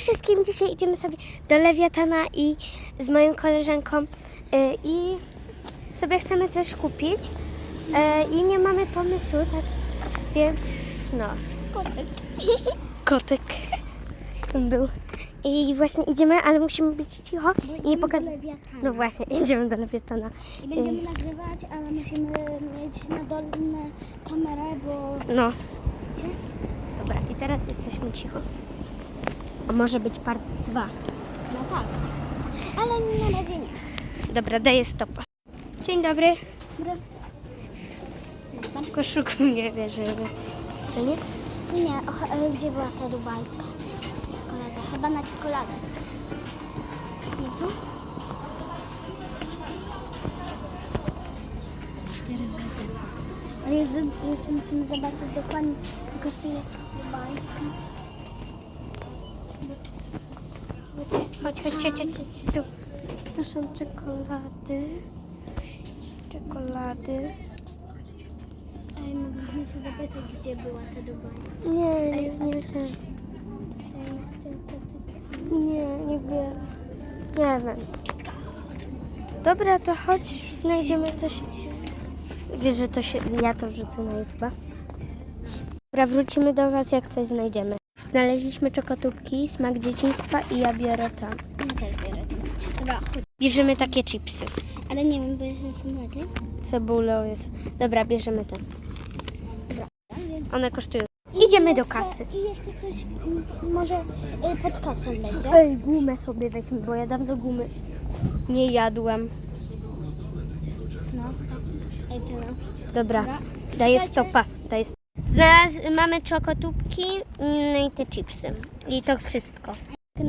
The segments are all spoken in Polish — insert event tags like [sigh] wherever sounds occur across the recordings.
wszystkim! Dzisiaj idziemy sobie do Lewiatana i z moją koleżanką y, i sobie chcemy coś kupić y, i nie mamy pomysłu, tak więc no, Kotek. kotek był. I właśnie idziemy, ale musimy być cicho i nie pokazać. No właśnie, [laughs] idziemy do Lewiatana. I będziemy nagrywać, ale musimy mieć na dolne kamerę, bo No, wiecie? dobra, i teraz jesteśmy cicho. A może być part 2. No tak. Ale na razie nie. Dobra, daję stopa. Dzień dobry. Dobra. Tylko szukam, nie wierzymy. Co nie? Nie, och, e, gdzie była ta dubajska? Czekolada. Chyba na czekoladę. Nie tu? 4 zł. Ale jeszcze, musimy zobaczyć dokładnie, kosztuje dubajska. Chodź, chodź, chodź, chodź, chodź. Tu, tu są czekolady. Czekolady. Ej, mogliśmy się zapytać, gdzie była ta dubajska. Nie, Ej, nie, nie ten. Nie, nie biorę. Nie wiem. Dobra, to chodź, znajdziemy coś. Wiesz, że to się, ja to wrzucę na YouTube. Dobra, wrócimy do Was, jak coś znajdziemy. Znaleźliśmy czokotubki, smak dzieciństwa i ja biorę to. Ja też biorę to. Dobra, chodź. Bierzemy takie chipsy. Ale nie wiem, bo jestem są takie. Cebulą jest. Dobra, bierzemy te. Więc... One kosztują. Idziemy do kasy. I jeszcze coś m, może y, pod kasą będzie. Ej, gumę sobie weźmy, bo ja dawno gumy nie jadłem. No, co? Ej, ty no. Dobra, Dobra. daję stopa. Daję st- Znalaz, mamy czokotubki no i te chipsy. I to wszystko.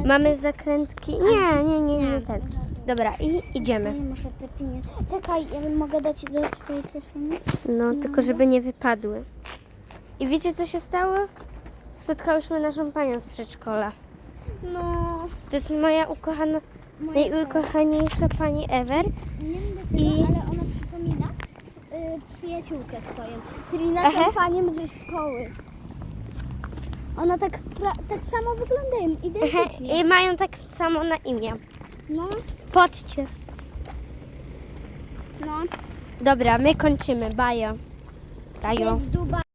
Mamy zakrętki. Nie, nie, nie, nie ten. Dobra, i idziemy. Nie muszę te pieniądze. Czekaj, ja mogę dać do twojej kieszeni? No, tylko żeby nie wypadły. I wiecie co się stało? Spotkałyśmy naszą panią z przedszkola. No, To jest moja ukochana, moja najukochaniejsza pani ever. Nie wiem dlaczego, I- ale ona przypomina y, przyjaciółkę swoją, czyli naszą Aha. panią ze szkoły. Ona tak, pra- tak samo wyglądają, identycznie. I mają tak samo na imię. No, Patrzcie. no. Dobra, my kończymy. Bajo. Jest Dubaj.